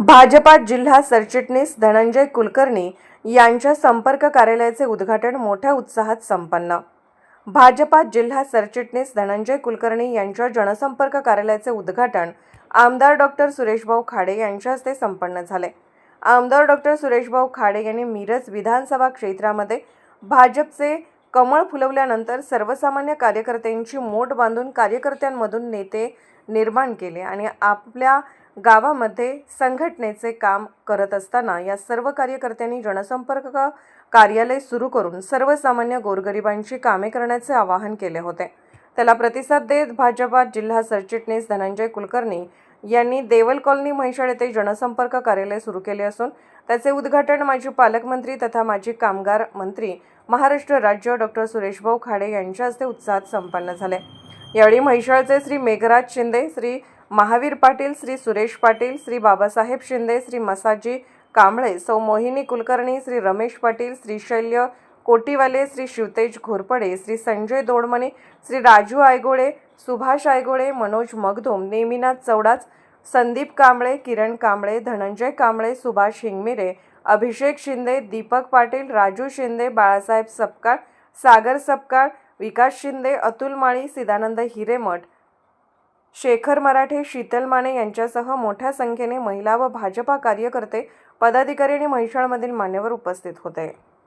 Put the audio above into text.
भाजपा जिल्हा सरचिटणीस धनंजय कुलकर्णी यांच्या संपर्क कार्यालयाचे उद्घाटन मोठ्या उत्साहात संपन्न. भाजपा जिल्हा सरचिटणीस धनंजय कुलकर्णी यांच्या जनसंपर्क कार्यालयाचे उद्घाटन आमदार डॉक्टर सुरेशभाऊ खाडे यांच्या हस्ते संपन्न झाले. आमदार डॉक्टर सुरेशभाऊ खाडे यांनी मिरज विधानसभा क्षेत्रामध्ये भाजपचे कमळ फुलवल्यानंतर सर्वसामान्य कार्यकर्त्यांची मोठ बांधून कार्यकर्त्यांमधून नेते निर्माण केले आणि आपल्या गावामध्ये संघटनेचे काम करत असताना या सर्व कार्यकर्त्यांनी जनसंपर्क का कार्यालय सुरू करून सर्वसामान्य गोरगरिबांची कामे करण्याचे आवाहन केले होते. त्याला प्रतिसाद देत भाजपा जिल्हा सरचिटणीस धनंजय कुलकर्णी यांनी देवल कॉलनी म्हैसाळ येथे जनसंपर्क कार्यालय सुरू केले असून त्याचे उद्घाटन माजी पालकमंत्री तथा माजी कामगार मंत्री महाराष्ट्र राज्य डॉक्टर सुरेशभाऊ खाडे यांच्या हस्ते उत्साहात संपन्न झाले. यावेळी म्हैसाळचे श्री मेघराज शिंदे श्री महावीर पाटील श्री सुरेश पाटील श्री बाबासाहेब शिंदे श्री मसाजी कांबळे सौ मोहिनी कुलकर्णी श्री रमेश पाटील श्री शैल्य कोटीवाले श्री शिवतेज घोरपडे श्री संजय दोडमणे श्री राजू आयगोळे सुभाष आयगोळे मनोज मगधोम नेमिनाथ चौडाच संदीप कांबळे किरण कांबळे धनंजय कांबळे सुभाष हिंगमिरे अभिषेक शिंदे दीपक पाटील राजू शिंदे बाळासाहेब सपकाळ सागर सपकाळ विकास शिंदे अतुल माळी सिदानंद हिरेमठ शेखर मराठे शीतल माने यांच्यासह मोठ्या संख्येने महिला व भाजपा कार्यकर्ते पदाधिकारी आणि म्हैसाळमधील मान्यवर उपस्थित होते.